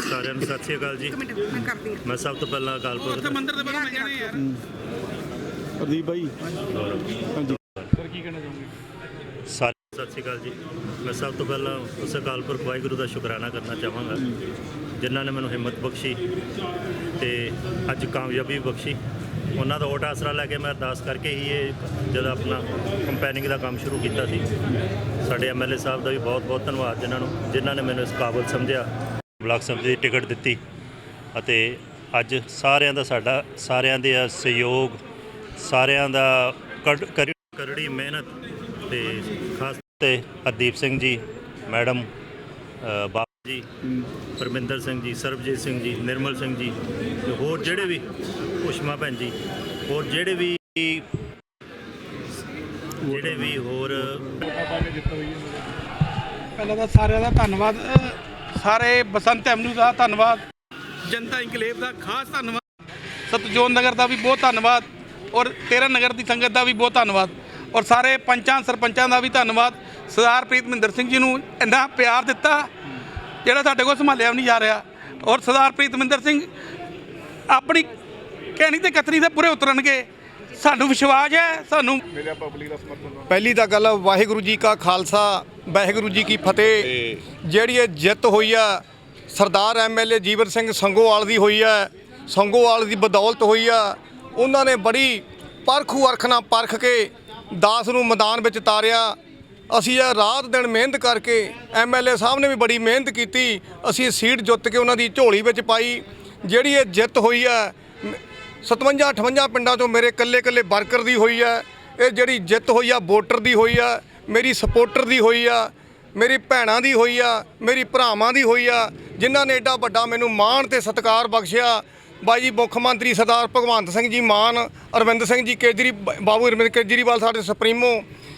ਸਾਰਿਆਂ ਨੂੰ ਸਤਿ ਸ਼੍ਰੀ ਅਕਾਲ ਜੀ। ਇੱਕ ਮਿੰਟ ਮੈਂ ਕਰਦੀ ਹਾਂ। ਮੈਂ ਸਭ ਤੋਂ ਪਹਿਲਾਂ ਅਕਾਲ ਪੁਰਖ ਦਾ ਮੰਦਿਰ ਦੇ ਬਾਰੇ ਮਿਲ ਜਾਣੇ ਯਾਰ। ਪ੍ਰਦੀਪ ਗੌਰਵ ਹਾਂਜੀ। ਸਰ ਕੀ ਕਹਿਣਾ ਚਾਹੋਗੇ? ਸਾਰੇ ਸਤਿ ਸ਼੍ਰੀ ਅਕਾਲ ਜੀ। ਮੈਂ ਸਭ ਤੋਂ ਪਹਿਲਾਂ ਉਸ ਅਕਾਲ ਪੁਰਖ ਵਾਹਿਗੁਰੂ ਦਾ ਸ਼ੁਕਰਾਨਾ ਕਰਨਾ ਚਾਹਾਂਗਾ ਜਿਨ੍ਹਾਂ ਨੇ ਮੈਨੂੰ ਹਿੰਮਤ ਬਖਸ਼ੀ ਤੇ ਅੱਜ ਕਾਮਯਾਬੀ ਬਖਸ਼ੀ। ਉਹਨਾਂ ਦਾ ਓਟ ਆਸਰਾ ਲੈ ਕੇ ਮੈਂ ਅਰਦਾਸ ਕਰਕੇ ਹੀ ਇਹ ਜਦ ਆਪਣਾ ਕੰਪੈਨਿੰਗ ਦਾ ਕੰਮ ਸ਼ੁਰੂ ਕੀਤਾ ਸੀ। ਸਾਡੇ ਐਮਐਲਏ ਸਾਹਿਬ ਦਾ ਵੀ ਬਹੁਤ ਬਹੁਤ ਧੰਨਵਾਦ ਜਿਨ੍ਹਾਂ ਨੂੰ ਜਿਨ੍ਹਾਂ ਨੇ ਮੈਨੂੰ ਇਸ ਕਾਬਲ ਸਮਝਿਆ। ਬਲਾਕ ਸੰਮਤੀ ਦੀ ਟਿਕਟ ਦਿੱਤੀ ਅਤੇ ਅੱਜ ਸਾਰਿਆਂ ਦਾ ਸਾਡਾ, ਸਾਰਿਆਂ ਦੇ ਸਹਿਯੋਗ, ਸਾਰਿਆਂ ਦਾ ਕਰੜੀ ਮਿਹਨਤ ਤੇ ਖਾਸ ਤੇ ਹਰਦੀਪ ਸਿੰਘ ਜੀ, ਮੈਡਮ ਬਾਬਾ ਜੀ, ਪਰਮਿੰਦਰ ਸਿੰਘ ਜੀ, ਸਰਬਜੀਤ ਸਿੰਘ ਜੀ, ਨਿਰਮਲ ਸਿੰਘ ਜੀ ਤੇ ਹੋਰ ਜਿਹੜੇ ਵੀ ਉਸ਼ਮਾ ਭੈਣ ਜੀ, ਹੋਰ ਜਿਹੜੇ ਵੀ ਜਿਹੜੇ ਵੀ ਹੋਰ ਪਹਿਲਾਂ ਤਾਂ ਸਾਰਿਆਂ ਦਾ ਧੰਨਵਾਦ ਸਾਰੇ ਬਸੰਤ ਐਵਨਿਊ ਦਾ ਧੰਨਵਾਦ। ਜਨਤਾ ਇਨਕਲੇਵ ਦਾ ਖਾਸ ਧੰਨਵਾਦ। ਸਤਜੋਤ ਨਗਰ ਦਾ ਵੀ ਬਹੁਤ ਧੰਨਵਾਦ ਔਰ ਤੇਰਾ ਨਗਰ ਦੀ ਸੰਗਤ ਦਾ ਵੀ ਬਹੁਤ ਧੰਨਵਾਦ ਔਰ ਸਾਰੇ ਪੰਚਾਂ ਸਰਪੰਚਾਂ ਦਾ ਵੀ ਧੰਨਵਾਦ। ਸਰਦਾਰ ਪ੍ਰੀਤ ਮਹਿੰਦਰ ਸਿੰਘ ਜੀ ਨੂੰ ਇੰਨਾ ਪਿਆਰ ਦਿੱਤਾ ਜਿਹੜਾ ਸਾਡੇ ਕੋਲ ਸੰਭਾਲਿਆ ਵੀ ਨਹੀਂ ਜਾ ਰਿਹਾ ਔਰ ਸਰਦਾਰ ਪ੍ਰੀਤ ਮਹਿੰਦਰ ਸਿੰਘ ਆਪਣੀ ਕਹਿਣੀ ਤੇ ਕਤਰੀ ਦੇ ਪੂਰੇ ਉਤਰਨਗੇ। ਸਾਨੂੰ ਵਿਸ਼ਵਾਸ ਹੈ ਸਾਨੂੰ ਪਹਿਲੀ ਤਾਂ ਗੱਲ ਵਾਹਿਗੁਰੂ ਜੀ ਕਾ ਖਾਲਸਾ ਵਾਹਿਗੁਰੂ ਜੀ ਕੀ ਫਤਿਹ। ਜਿਹੜੀ ਇਹ ਜਿੱਤ ਹੋਈ ਆ ਸਰਦਾਰ ਐਮਐਲਏ ਜੀਵਨ ਸਿੰਘ ਸੰਗੋਵਾਲ ਦੀ ਹੋਈ ਆ ਸੰਗੋਵਾਲ ਦੀ ਬਦੌਲਤ ਹੋਈ ਆ ਉਹਨਾਂ ਨੇ ਬੜੀ ਪਰਖੂ ਅਰਖ ਨਾਲ ਪਰਖ ਕੇ ਦਾਸ ਨੂੰ ਮੈਦਾਨ ਵਿੱਚ ਤਾਰਿਆ। ਅਸੀਂ ਇਹ ਰਾਤ ਦਿਨ ਮਿਹਨਤ ਕਰਕੇ ਐਮਐਲਏ ਸਾਹਿਬ ਨੇ ਵੀ ਬੜੀ ਮਿਹਨਤ ਕੀਤੀ। ਅਸੀਂ ਸੀਟ ਜਿੱਤ ਕੇ ਉਹਨਾਂ ਦੀ ਝੋਲੀ ਵਿੱਚ ਪਾਈ। ਜਿਹੜੀ ਇਹ ਜਿੱਤ ਹੋਈ ਆ 57 58 ਪਿੰਡਾਂ ਤੋਂ ਮੇਰੇ ਕੱਲੇ ਕੱਲੇ ਵਰਕਰ ਦੀ ਹੋਈ ਆ। ਇਹ ਜਿਹੜੀ ਜਿੱਤ ਹੋਈ ਆ ਵੋਟਰ ਦੀ ਹੋਈ ਆ। ਮੇਰੀ ਸਪੋਰਟਰ ਦੀ ਹੋਈ ਆ ਮੇਰੀ ਭੈਣਾਂ ਦੀ ਹੋਈ ਆ ਮੇਰੀ ਭਰਾਵਾਂ ਦੀ ਹੋਈ ਆ ਜਿਨ੍ਹਾਂ ਨੇ ਏਡਾ ਵੱਡਾ ਮੈਨੂੰ ਮਾਣ ਤੇ ਸਤਿਕਾਰ ਬਖਸ਼ਿਆ। ਬਾਈ ਜੀ ਮੁੱਖ ਮੰਤਰੀ ਸਰਦਾਰ ਭਗਵੰਤ ਸਿੰਘ ਜੀ ਮਾਨ ਅਰਵਿੰਦ ਸਿੰਘ ਜੀ ਕੇਜਰੀ ਬਾਬੂ ਅਰਵਿੰਦ ਕੇਜਰੀਵਾਲ ਸਾਡੇ ਸੁਪਰੀਮੋ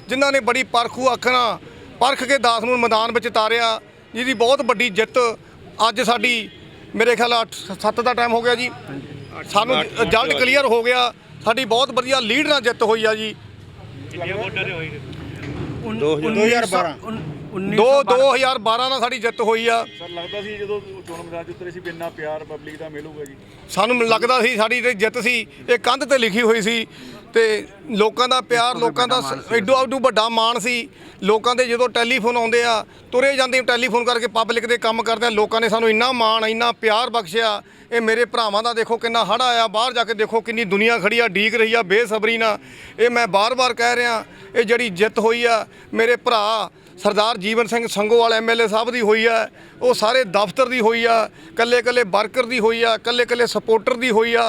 ਜਿਨ੍ਹਾਂ ਨੇ ਬੜੀ ਪਰਖੂ ਅੱਖਾਂ ਪਰਖ ਕੇ ਦਾਸ ਨੂੰ ਮੈਦਾਨ ਵਿੱਚ ਤਾਰਿਆ ਜਿਹਦੀ ਬਹੁਤ ਵੱਡੀ ਜਿੱਤ ਅੱਜ ਸਾਡੀ ਮੇਰੇ ਖਿਆਲ 8 7 ਦਾ ਟਾਈਮ ਹੋ ਗਿਆ ਜੀ। ਸਾਨੂੰ ਰਿਜ਼ਲਟ ਕਲੀਅਰ ਹੋ ਗਿਆ ਸਾਡੀ ਬਹੁਤ ਵਧੀਆ ਲੀਡ ਨਾਲ ਜਿੱਤ ਹੋਈ ਆ ਜੀ। 2 2012 ਨਾਲ ਸਾਡੀ ਜਿੱਤ ਹੋਈ ਆ। ਸਰ ਲੱਗਦਾ ਸੀ ਜਦੋਂ ਚੋਣ ਮੈਦਾਨ 'ਚ ਉਤਰੇ ਸੀ ਵੀ ਇੰਨਾ ਪਿਆਰ ਪਬਲਿਕ ਦਾ ਮਿਲੂਗਾ ਜੀ। ਸਾਨੂੰ ਲੱਗਦਾ ਸੀ ਸਾਡੀ ਜਿਹੜੀ ਜਿੱਤ ਸੀ। ਇਹ ਕੰਧ ਤੇ ਲਿਖੀ ਹੋਈ ਸੀ ਤੇ ਲੋਕਾਂ ਦਾ ਪਿਆਰ ਲੋਕਾਂ ਦਾ ਐਡੋ ਐਡੋ ਵੱਡਾ ਮਾਣ ਸੀ। ਲੋਕਾਂ ਦੇ ਜਦੋਂ ਟੈਲੀਫੋਨ ਆਉਂਦੇ ਆ, ਤੁਰੇ ਜਾਂਦੇ ਟੈਲੀਫੋਨ ਕਰਕੇ ਪਬਲਿਕ ਦੇ ਕੰਮ ਕਰਦੇ ਆ, ਲੋਕਾਂ ਨੇ ਸਾਨੂੰ ਇੰਨਾ ਮਾਣ, ਇੰਨਾ ਪਿਆਰ ਬਖਸ਼ਿਆ। ਇਹ ਮੇਰੇ ਭਰਾਵਾਂ ਦਾ ਦੇਖੋ ਕਿੰਨਾ ਹੜ ਆਇਆ, ਬਾਹਰ ਜਾ ਕੇ ਦੇਖੋ ਕਿੰਨੀ ਦੁਨੀਆ ਖੜੀ ਆ, ਡੀਕ ਰਹੀ ਆ, ਬੇਸਬਰੀ ਨਾਲ। ਇਹ ਮੈਂ ਬਾਰ-ਬਾਰ ਕਹਿ ਰਿਹਾ, ਇਹ ਜਿਹੜੀ ਜਿੱਤ ਹੋਈ ਆ, ਮੇਰੇ ਭਰਾ ਸਰਦਾਰ ਜੀਵਨ ਸਿੰਘ ਸੰਗੋਵਾਲ ਐਮਐਲਏ ਸਾਹਿਬ ਦੀ ਹੋਈ ਆ, ਉਹ ਸਾਰੇ ਦਫ਼ਤਰ ਦੀ ਹੋਈ ਆ ਕੱਲੇ ਕੱਲੇ ਵਰਕਰ ਦੀ ਹੋਈ ਆ ਕੱਲੇ ਕੱਲੇ ਸਪੋਰਟਰ ਦੀ ਹੋਈ ਆ।